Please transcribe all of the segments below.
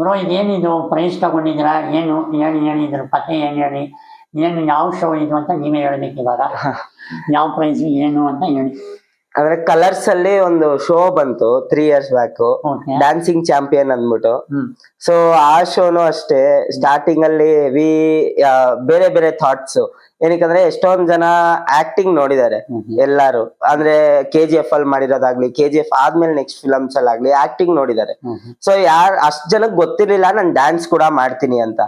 Bro ಇದೇನಿದು price ತಗೊಂಡಿದ್ದೀರಾ? ಏನು? ಏನು ಹೇಳಿದ್ರು ಇದ್ರ ಕಥೆ ಏನು ಹೇಳಿ? ಏನು ಯಾವ ಶೋ ಇದು ಅಂತ ನೀವೇ ಹೇಳ್ಬೇಕು ಇವಾಗ. ಯಾವ ಪ್ರೈಸ್ ಏನು ಅಂತ ಹೇಳಿ. ಅಂದ್ರೆ ಕಲರ್ಸ್ ಅಲ್ಲಿ ಒಂದು ಶೋ ಬಂತು three years back dancing dancing champion ಅಂದ್ಬಿಟ್ಟು. ಸೊ ಆ ಶೋನು ಅಷ್ಟೇ. ಸ್ಟಾರ್ಟಿಂಗ್ ಅಲ್ಲಿ ವಿ ಬೇರೆ ಬೇರೆ ಥಾಟ್ಸ್ ಏನಕ್ಕಂದ್ರೆ ಎಷ್ಟೊಂದ್ ಜನ ಆಕ್ಟಿಂಗ್ ನೋಡಿದ್ದಾರೆ. ಎಲ್ಲಾರು. ಅಂದ್ರೆ ಕೆ ಜಿ ಎಫ್ ಅಲ್ಲಿ ಮಾಡಿರೋದಾಗ್ಲಿ ಕೆ ಜಿ ಎಫ್ ಆದ್ಮೇಲೆ ನೆಕ್ಸ್ಟ್ ಫಿಲಮ್ಸ್ ಅಲ್ಲಿ ಆಗ್ಲಿ ಆಕ್ಟಿಂಗ್ ನೋಡಿದ್ದಾರೆ. ಸೊ ಯಾರ್ ಅಷ್ಟ್ ಜನಕ್ ಗೊತ್ತಿರ್ಲಿಲ್ಲ ನಾನ್ ಡ್ಯಾನ್ಸ್ ಕೂಡ ಮಾಡ್ತೀನಿ ಅಂತ.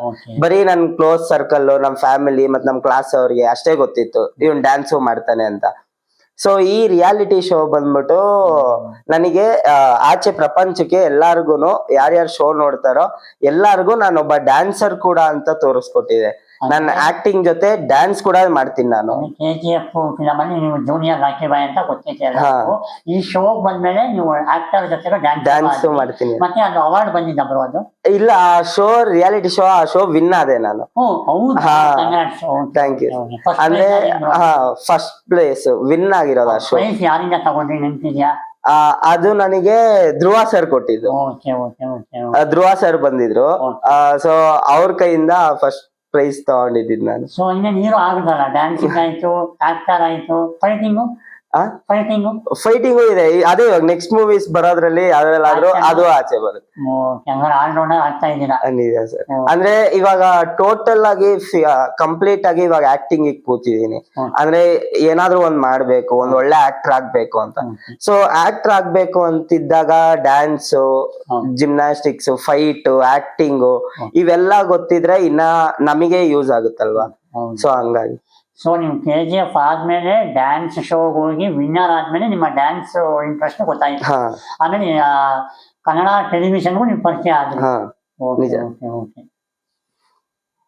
ಬರೀ ನನ್ ಕ್ಲೋಸ್ ಸರ್ಕಲ್ ನಮ್ ಫ್ಯಾಮಿಲಿ ಮತ್ತೆ ನಮ್ ಕ್ಲಾಸ್ ಅವ್ರಿಗೆ ಅಷ್ಟೇ ಗೊತ್ತಿತ್ತು. ಇವನ್ ಡ್ಯಾನ್ಸು ಮಾಡ್ತಾನೆ ಅಂತ. ಸೊ ಈ ರಿಯಾಲಿಟಿ ಶೋ ಬಂದ್ಬಿಟ್ಟು ನನಗೆ ಆಚೆ ಪ್ರಪಂಚಕ್ಕೆ ಎಲ್ಲಾರ್ಗು ಯಾರ್ಯಾರು ಶೋ ನೋಡ್ತಾರೋ ಎಲ್ಲಾರ್ಗು ನಾನೊಬ್ಬ ಡ್ಯಾನ್ಸರ್ ಕೂಡ ಅಂತ ತೋರಿಸ್ಕೊಟ್ಟಿದೆ. ನನ್ನ ಆಕ್ಟಿಂಗ್ ಜೊತೆ ಡ್ಯಾನ್ಸ್ ಕೂಡ ಮಾಡ್ತೀನಿ ನಾನು. ಕೆ ಜಿ ಎಫ್ ಫಿಲಮ್ ಅಲ್ಲಿ ನೀವು ಜೂನಿಯರ್ ರಾಕಿ ಬಾಯ್ ಅಂತ ಗೊತ್ತೈತೆ ಎಲ್ಲರಿಗೂ. ಈ ಶೋ ಬಂದ್ಮೇಲೆ ನೀವು ಆಕ್ಟರ್ ಜೊತೆ ಡ್ಯಾನ್ಸ್ ಡ್ಯಾನ್ಸ್ ಮಾಡ್ತೀನಿ. ಮತ್ತೆ ಅದು ಅವಾರ್ಡ್ ಬಂದಿದ್ದ ಬ್ರೋ ಅದು? ಇಲ್ಲ ಆ ಶೋ ರಿಯಾಲಿಟಿ ಶೋ ಆ ಶೋ ವಿನ್ ಆದೆ ನಾನು. ಓ ಹೌದು. ಹಾ. ಥ್ಯಾಂಕ್ ಯು ಅಂದ್ರೆ? ಹಾ ಫಸ್ಟ್ ಪ್ಲೇಸ್ ವಿನ್ ಆಗಿರೋದು ಆ ಶೋ ಪ್ರೈಸ್ ಯಾರಿಂದ ತಗೊಂಡ್ರಿ ನೆನ್ಪಿದ್ಯಾ? ಅದು ನನಗೆ ಧ್ರುವ ಸರ್ ಕೊಟ್ಟಿದ್ದು. ಓಕೆ ಓಕೆ ಓಕೆ ಆ, ಧ್ರುವ ಸರ್ ಬಂದಿದ್ರು. ಆ ಸೊ ಅವ್ರ ಕೈಯಿಂದ ಫಸ್ಟ್ ಪ್ರೈಸ್ ತಗೊಂಡಿದ್ದೀನಿ ನಾನು. ಸೊ ಇನ್ನೇನು ನೀರು ಆಗುದಲ್ಲ. ಡ್ಯಾನ್ಸಿಂಗ್ ಆಯ್ತು ಆಕ್ಟರ್ ಆಯ್ತು ಫೈಟಿಂಗು ಫೈಟಿಂಗು ಫೈಟಿಂಗು ಇದೆ. ಅದೇ ಇವಾಗ ನೆಕ್ಸ್ಟ್ ಮೂವೀಸ್ ಬರೋದ್ರಲ್ಲಿ ಯಾವ್ದ್ರಲ್ಲಾದ್ರೂ ಅದು ಆಚೆ ಬರುತ್ತೆ. ಓಕೆ ಹಂಗಾರೆ ಆಗ್ತಾ ಇದ್ದೀರಾ? ನಿಜ ಸರ್. ಅಂದ್ರೆ ಇವಾಗ ಟೋಟಲ್ ಆಗಿ ಕಂಪ್ಲೀಟ್ ಆಗಿ ಇವಾಗ ಆಕ್ಟಿಂಗ್ ಕೂತಿದೀನಿ ಹ್ಮ್. ಅಂದ್ರೆ ಏನಾದ್ರೂ ಒಂದ್ ಮಾಡ್ಬೇಕು ಒಂದ್ ಒಳ್ಳೆ ಆಕ್ಟರ್ ಆಗ್ಬೇಕು ಅಂತ. ಸೊ ಆಕ್ಟರ್ ಆಗ್ಬೇಕು ಅಂತಿದ್ದಾಗ ಡ್ಯಾನ್ಸ್. ಜಿಮ್ನಾಸ್ಟಿಕ್ಸ್ ಫೈಟ್ ಆಕ್ಟಿಂಗ್ ಇವೆಲ್ಲ ಗೊತ್ತಿದ್ರೆ ಇನ್ನ ನಮಗೆ ಯೂಸ್ ಆಗುತ್ತಲ್ವಾ? ಸೊ ಹಂಗಾಗಿ. ಸೊ ನೀವು ಕೆ ಜಿ ಎಫ್ ಆದ್ಮೇಲೆ ಡ್ಯಾನ್ಸ್ ಶೋಗೆ ಹೋಗಿ ವಿನ್ನರ್ ಆದ್ಮೇಲೆ ನಿಮ್ಮ ಡ್ಯಾನ್ಸ್ ಇಂಟ್ರೆಸ್ಟ್ ಗೊತ್ತಾಯ್ತು. ಆಮೇಲೆ ಕನ್ನಡ ಟೆಲಿವಿಷನ್ಗೂ ನೀವು ಪರಿಚಯ ಆದ್ರಿ. Okay okay okay